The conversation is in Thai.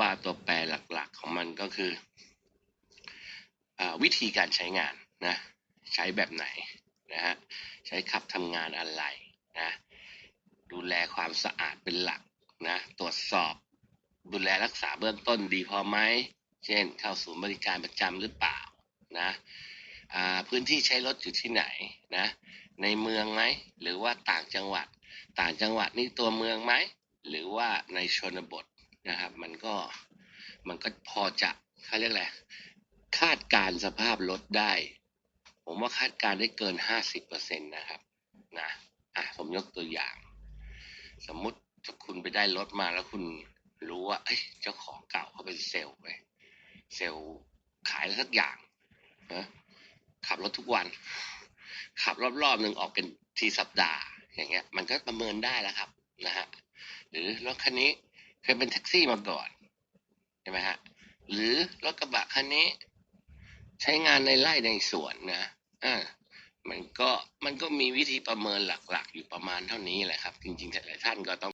ว่าตัวแปรหลักๆของมันก็คืออวิธีการใช้งานนะใช้แบบไหนนะฮะใช้ขับทำงานอะไรนะดูแลความสะอาดเป็นหลักนะตรวจสอบ ดูแลรักษาเบื้องต้นดีพอไหมเช่น เข้าศูนย์บริการประจำหรือเปล่านะพื้นที่ใช้รถอยู่ที่ไหนนะในเมืองไหมหรือว่าต่างจังหวัด ต่างจังหวัดนี่ตัวเมืองไหมหรือว่าในชนบท นะครับ มันก็มันก็พอจะเขาเรียกอะไรคาดการสภาพรถได้ ผมว่าคาดการได้เกินห้าสิบเปอร์เซ็นตนะครับนะอะผมยกตัวอย่าง สมมติถ้าคุณไปได้รถมาแล้วคุณรู้ว่าเอ้ยเจ้าของเก่าเขาเป็นเซลล์ไปเซลล์ขายอะไรสักอย่างนะขับรถทุกวัน ขับรอบๆหนึ่งออกเป็นทีสัปดาห์อย่างเงี้ย มันก็ประเมินได้แล้วครับนะฮะหรือรถคันนี้ เคยเป็นแท็กซี่มาก่อนใช่ไหมฮะ หรือรถกระบะคันนี้ ใช้งานในไร่ในสวนนะอ่ามันก็มันก็มีวิธีประเมินหลัก ๆ อยู่ประมาณเท่านี้แหละครับ จริงๆหลายท่านก็ต้อง